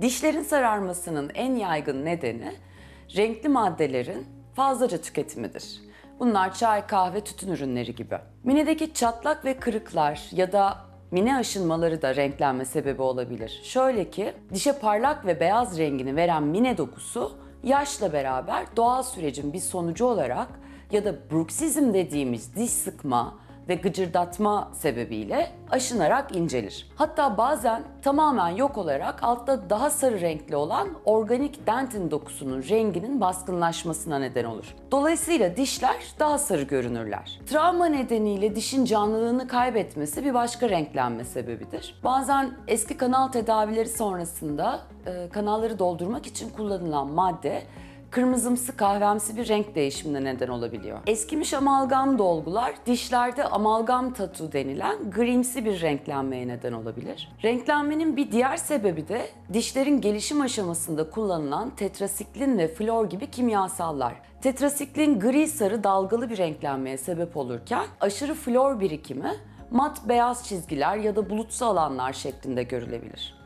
Dişlerin sararmasının en yaygın nedeni renkli maddelerin fazlaca tüketimidir. Bunlar çay, kahve, tütün ürünleri gibi. Minedeki çatlak ve kırıklar ya da mine aşınmaları da renklenme sebebi olabilir. Şöyle ki dişe parlak ve beyaz rengini veren mine dokusu yaşla beraber doğal sürecin bir sonucu olarak ya da bruksizm dediğimiz diş sıkma ve gıcırdatma sebebiyle aşınarak incelir. Hatta bazen tamamen yok olarak altta daha sarı renkli olan organik dentin dokusunun renginin baskınlaşmasına neden olur. Dolayısıyla dişler daha sarı görünürler. Travma nedeniyle dişin canlılığını kaybetmesi bir başka renklenme sebebidir. Bazen eski kanal tedavileri sonrasında e, kanalları doldurmak için kullanılan madde kırmızımsı kahvemsi bir renk değişimine neden olabiliyor. Eskimiş amalgam dolgular dişlerde amalgam tatu denilen grimsi bir renklenmeye neden olabilir. Renklenmenin bir diğer sebebi de dişlerin gelişim aşamasında kullanılan tetrasiklin ve flor gibi kimyasallar. Tetrasiklin gri sarı dalgalı bir renklenmeye sebep olurken aşırı flor birikimi mat beyaz çizgiler ya da bulutsu alanlar şeklinde görülebilir.